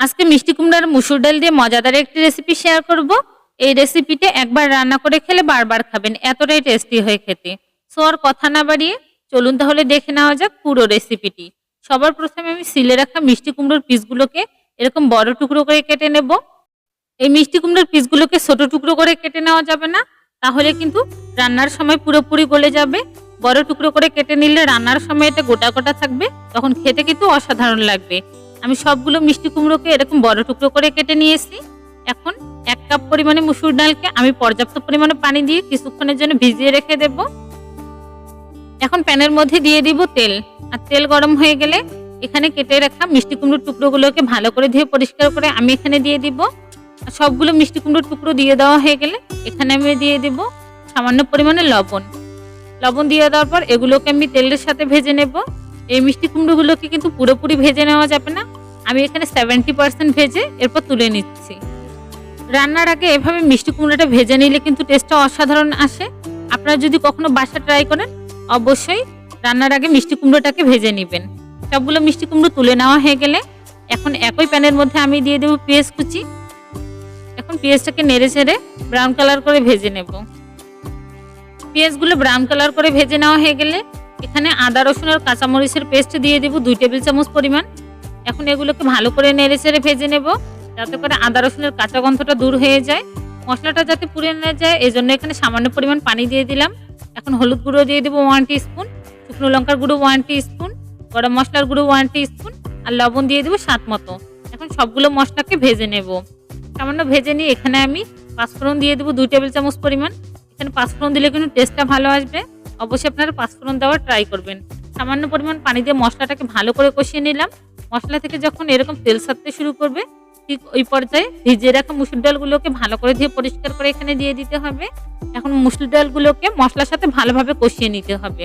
আজকে মিষ্টি কুমড়ার মুসুর ডাল দিয়ে মজাদার একটি রেসিপি শেয়ার করব। এই রেসিপিটা একবার রান্না করে খেলে বারবার খাবেন, এতটাই টেস্টি হয় খেতে। সো আর কথা না বাড়িয়ে চলুন তাহলে দেখে নেওয়া যাক পুরো রেসিপিটি সবার প্রথমে আমি সিলে রাখা মিষ্টি কুমড়োর পিসগুলোকে এরকম বড় টুকরো করে কেটে নেব। এই মিষ্টি কুমড়োর পিসগুলোকে ছোট টুকরো করে কেটে নেওয়া যাবে না, তাহলে কিন্তু রান্নার সময় পুরোপুরি গলে যাবে। বড় টুকরো করে কেটে নিলে রান্নার সময় এটা গোটা গোটা থাকবে, তখন খেতে কিন্তু অসাধারণ লাগবে। আমি সবগুলো মিষ্টি কুমড়োকে এরকম বড় টুকরো করে কেটে নিয়েছি। এখন এক কাপ পরিমাণে মুসুর ডালকে আমি পর্যাপ্ত পরিমাণে পানি দিয়ে কিছুক্ষণের জন্য ভিজিয়ে রেখে দেব। এখন প্যানের মধ্যে দিয়ে দিব তেল। আর তেল গরম হয়ে গেলে এখানে কেটে রাখা মিষ্টি কুমড়োর টুকরোগুলোকে ভালো করে ধুয়ে পরিষ্কার করে আমি এখানে দিয়ে দিব। আর সবগুলো মিষ্টি কুমড়োর টুকরো দিয়ে দেওয়া হয়ে গেলে এখানে আমি দিয়ে দিব সামান্য পরিমাণে লবণ। লবণ দিয়ে দেওয়ার পর এগুলোকে আমি তেলের সাথে ভেজে নেব। এই মিষ্টি কুমড়োগুলোকে কিন্তু পুরোপুরি ভেজে নেওয়া যাবে না। আমি এখানে সেভেন্টি পার্সেন্ট ভেজে এরপর তুলে নিচ্ছি। রান্নার আগে এভাবে মিষ্টি কুমড়োটা ভেজে নিলে কিন্তু টেস্টটা অসাধারণ আসে। আপনারা যদি কখনো বাসা ট্রাই করেন, অবশ্যই রান্নার আগে মিষ্টি কুমড়োটাকে ভেজে নেবেন। সবগুলো মিষ্টি কুমড়ো তুলে নেওয়া হয়ে গেলে এখন একই প্যানের মধ্যে আমি দিয়ে দেবো পেঁয়াজ কুচি। এখন পেঁয়াজটাকে নেড়ে ছেড়ে ব্রাউন কালার করে ভেজে নেব। পেঁয়াজগুলো ব্রাউন কালার করে ভেজে নেওয়া হয়ে গেলে এখানে আদা রসুন আর কাঁচামরিচের পেস্ট দিয়ে দেবো দুই টেবিল চামচ পরিমাণ। এখন এগুলোকে ভালো করে নেড়ে চেড়ে ভেজে নেব, যাতে করে আদা রসুনের কাঁচা গন্ধটা দূর হয়ে যায়। মশলাটা যাতে পুড়ে না যায় এই জন্য এখানে সামান্য পরিমাণ পানি দিয়ে দিলাম। এখন হলুদ গুঁড়ো দিয়ে দেবো ওয়ান স্পুন শুকনো লঙ্কার গুঁড়ো ওয়ান স্পুন গরম মশলার গুঁড়ো ওয়ান স্পুন আর লবণ দিয়ে দেবো স্বাদ মতো। এখন সবগুলো মশলাকে ভেজে নেব। সামান্য ভেজে নিয়ে এখানে আমি পাঁচফোড়ন দিয়ে দেবো দুই টেবিল চামচ পরিমাণ। এখানে পাঁচফোড়ন দিলে কিন্তু টেস্টটা ভালো আসবে। অবশ্যই আপনারা পাঁচফোড়ন দেওয়ার ট্রাই করবেন। সামান্য পরিমাণ পানি দিয়ে মশলাটাকে ভালো করে কষিয়ে নিলাম। মশলা থেকে যখন এরকম তেল ছাড়তে শুরু করবে, ঠিক ওই পর্যায়ে ভিজিয়ে রাখা মুসুর ডালগুলোকে ভালো করে ধুয়ে পরিষ্কার করে এখানে দিয়ে দিতে হবে। এখন মুসুর ডালগুলোকে মশলার সাথে ভালোভাবে কষিয়ে নিতে হবে।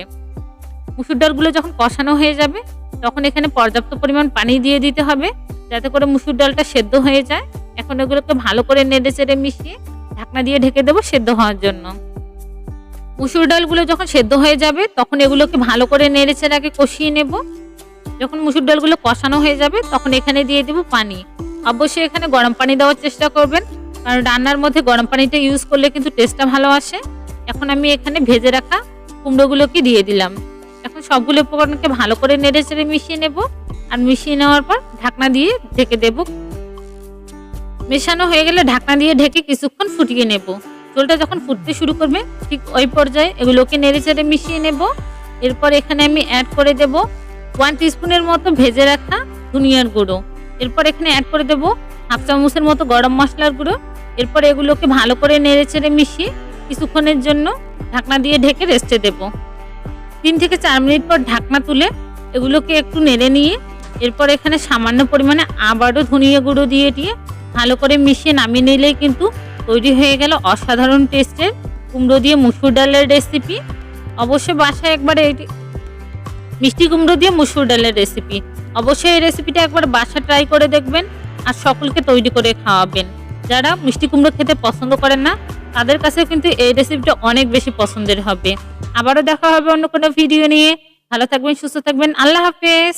মুসুর ডালগুলো যখন কষানো হয়ে যাবে, তখন এখানে পর্যাপ্ত পরিমাণ পানি দিয়ে দিতে হবে, যাতে করে মুসুর ডালটা সেদ্ধ হয়ে যায়। এখন এগুলোকে ভালো করে নেড়ে চেড়ে মিশিয়ে ঢাকনা দিয়ে ঢেকে দেবো সেদ্ধ হওয়ার জন্য। মুসুর ডালগুলো যখন সেদ্ধ হয়ে যাবে, তখন এগুলোকে ভালো করে নেড়ে চেড়ে আগে কষিয়ে নেব। যখন মুসুর ডালগুলো কষানো হয়ে যাবে, তখন এখানে দিয়ে দেবো পানি। অবশ্যই এখানে গরম পানি দেওয়ার চেষ্টা করবেন, কারণ রান্নার মধ্যে গরম পানিটা ইউজ করলে কিন্তু টেস্টটা ভালো আসে। এখন আমি এখানে ভেজে রাখা কুমড়োগুলোকে দিয়ে দিলাম। এখন সবগুলো উপকরণকে ভালো করে নেড়ে চেড়ে মিশিয়ে নেব, আর মিশিয়ে নেওয়ার পর ঢাকনা দিয়ে ঢেকে দেব। মেশানো হয়ে গেলে ঢাকনা দিয়ে ঢেকে কিছুক্ষণ ফুটিয়ে নেব। ঝোলটা যখন ফুটতে শুরু করবে, ঠিক ওই পর্যায়ে এগুলোকে নেড়ে চেড়ে মিশিয়ে নেব। এরপর এখানে আমি অ্যাড করে দেব ওয়ান টিস্পুনের মতো ভেজে রাখা ধনিয়ার গুঁড়ো। এরপর এখানে অ্যাড করে দেব হাফ চামচের মতো গরম মশলার গুঁড়ো। এরপর এগুলোকে ভালো করে নেড়ে চেড়ে মিশিয়ে কিছুক্ষণের জন্য ঢাকনা দিয়ে ঢেকে রেস্টে দেব। তিন থেকে চার মিনিট পর ঢাকনা তুলে এগুলোকে একটু নেড়ে নিয়ে এরপর এখানে সামান্য পরিমাণে আবারও ধনিয়া গুঁড়ো দিয়ে দিয়ে ভালো করে মিশিয়ে নামিয়ে নিলেই কিন্তু তৈরি হয়ে গেল অসাধারণ টেস্টের কুমড়ো দিয়ে মুসুর ডালের রেসিপি অবশ্যই বাসায় একবার এই মিষ্টি কুমড়ো দিয়ে মুসুর ডালের রেসিপি অবশ্যই এই রেসিপিটা একবার বাসা ট্রাই করে দেখবেন আর সকলকে তৈরি করে খাওয়াবেন। যারা মিষ্টি কুমড়ো খেতে পছন্দ করেন না, তাদের কাছে কিন্তু এই রেসিপিটা অনেক বেশি পছন্দের হবে। আবারও দেখা হবে অন্য কোনো ভিডিও নিয়ে। ভালো থাকবেন, সুস্থ থাকবেন। আল্লাহ হাফেজ।